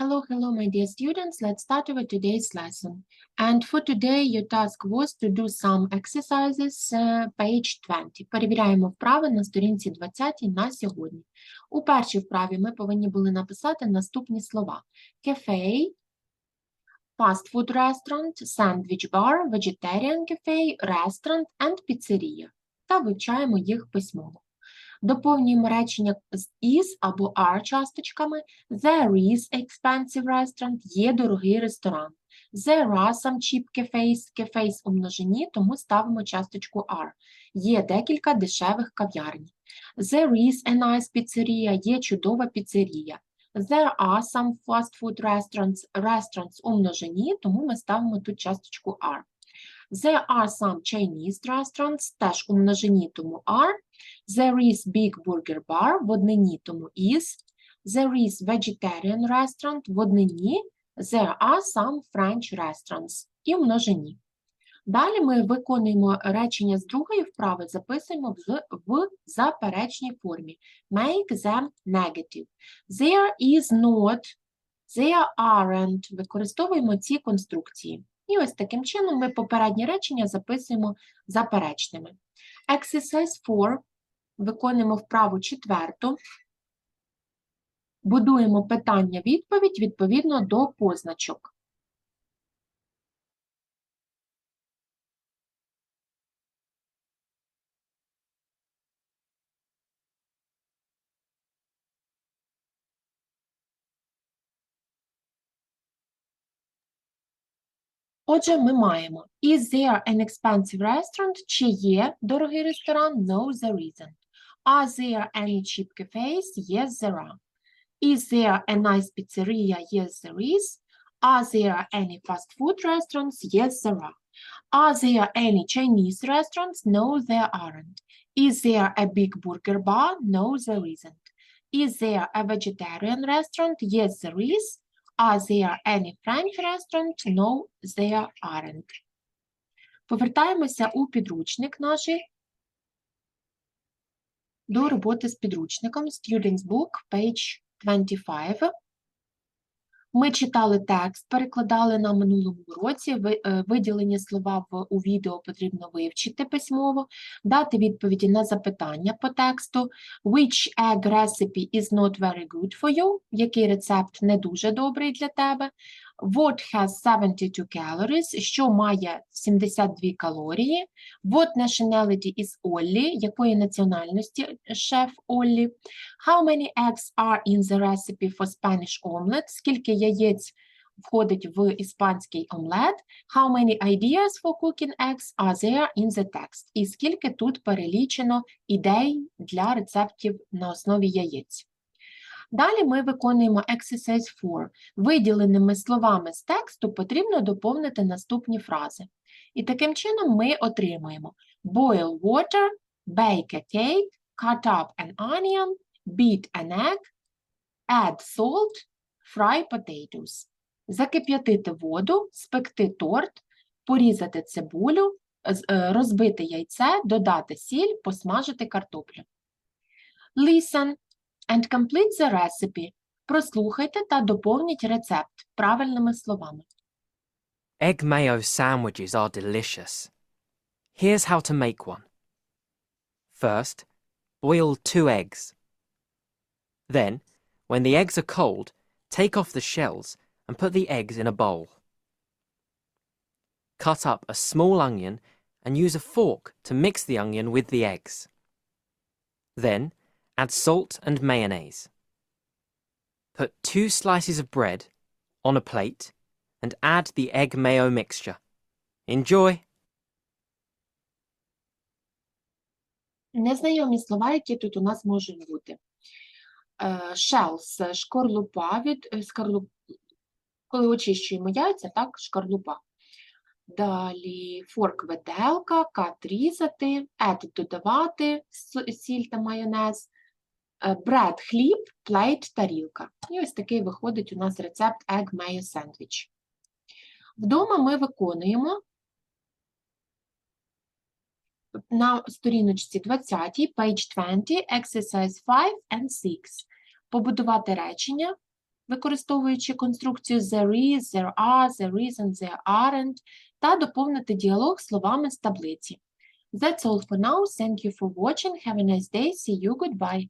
Hello, hello, my dear students. Let's start with today's lesson. And for today, your task was to do some exercises, uh, page 20. Перевіряємо вправи на сторінці 20 на сьогодні. У першій вправі ми повинні були написати наступні слова. Cafe, fast food restaurant, sandwich bar, vegetarian cafe, restaurant and pizzeria. Та вивчаємо їх письмово. Доповнюємо речення з is або are часточками. There is expensive restaurant, є дорогий ресторан. There are some cheap cafes, cafes у множині, тому ставимо часточку are. Є декілька дешевих кав'ярні. There is a nice pizzeria, є чудова піцерія. There are some fast food restaurants, restaurants у множині, тому ми ставимо тут часточку are. There are some Chinese restaurants, теж у множині, тому are. There is big burger bar, в однині, тому is. There is vegetarian restaurant, в однині. There are some French restaurants, і в множині. Далі ми виконуємо речення з другої вправи, записуємо в, в заперечній формі. Make them negative. There is not, there aren't. Використовуємо ці конструкції. І ось таким чином ми попередні речення записуємо заперечними. Exercise 4. Виконуємо вправу четверту. Будуємо питання-відповідь відповідно до позначок. Отже, ми маємо Is there an expensive restaurant? Чи є дорогий ресторан? No, there isn't. Are there any cheap cafes? Yes, there are. Is there a nice pizzeria? Yes, there is. Are there any fast food restaurants? Yes, there are. Are there any Chinese restaurants? No, there aren't. Is there a big burger bar? No, there isn't. Is there a vegetarian restaurant? Yes, there is. Are there any French restaurants? No, there aren't. Повертаємося у підручник наш до роботи з підручником Student's Book, page 25. Ми читали текст, перекладали на минулому році. е, Виділені слова в, у відео потрібно вивчити письмово, дати відповіді на запитання по тексту. Which egg recipe is not very good for you? Який рецепт не дуже добрий для тебе? What has 72 calories? Що має 72 калорії? What nationality is Ollie? Якої національності шеф Оллі? How many eggs are in the recipe for Spanish omelette? Скільки яєць входить в іспанський омлет? How many ideas for cooking eggs are there in the text? І скільки тут перелічено ідей для рецептів на основі яєць? Далі ми виконуємо exercise 4. Виділеними словами з тексту потрібно доповнити наступні фрази. І таким чином ми отримуємо boil water, bake a cake, cut up an onion, beat an egg, add salt, fry potatoes. Закип'ятити воду, спекти торт, порізати цибулю, е, розбити яйце, додати сіль, посмажити картоплю. Listen and complete the recipe. Прослухайте та доповніть рецепт правильними словами. Egg mayo sandwiches are delicious. Here's how to make one. First, boil two eggs. Then, when the eggs are cold, take off the shells and put the eggs in a bowl. Cut up a small onion and use a fork to mix the onion with the eggs. Then, add salt and mayonnaise. Put two slices of bread on a plate and add the egg mayo mixture. Enjoy! Незнайомі слова, які тут у нас можуть бути. Е, Shells – шкорлупа від е, скорлуп... коли очищуємо яйця, так, шкорлупа. Далі форк – виделка, кат – різати, add – додавати, сіль та майонез, е, bread – хліб, плейт – тарілка. І ось такий виходить у нас рецепт egg mayo sandwich. Вдома ми виконуємо на сторіночці 20, page 20, exercise 5 and 6. Побудувати речення використовуючи конструкцію there is, there are, there isn't, there aren't, та доповнити діалог словами з таблиці. That's all for now. Thank you for watching. Have a nice day. See you. Goodbye.